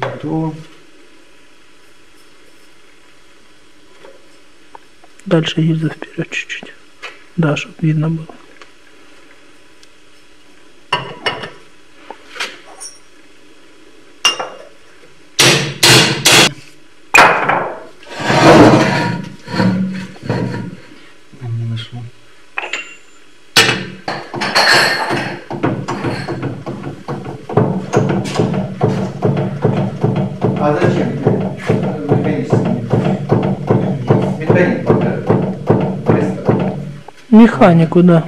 Готово. Дальше гильзу вперед чуть-чуть. Да, чтобы видно было. Не нашел. А зачем. Механику, да.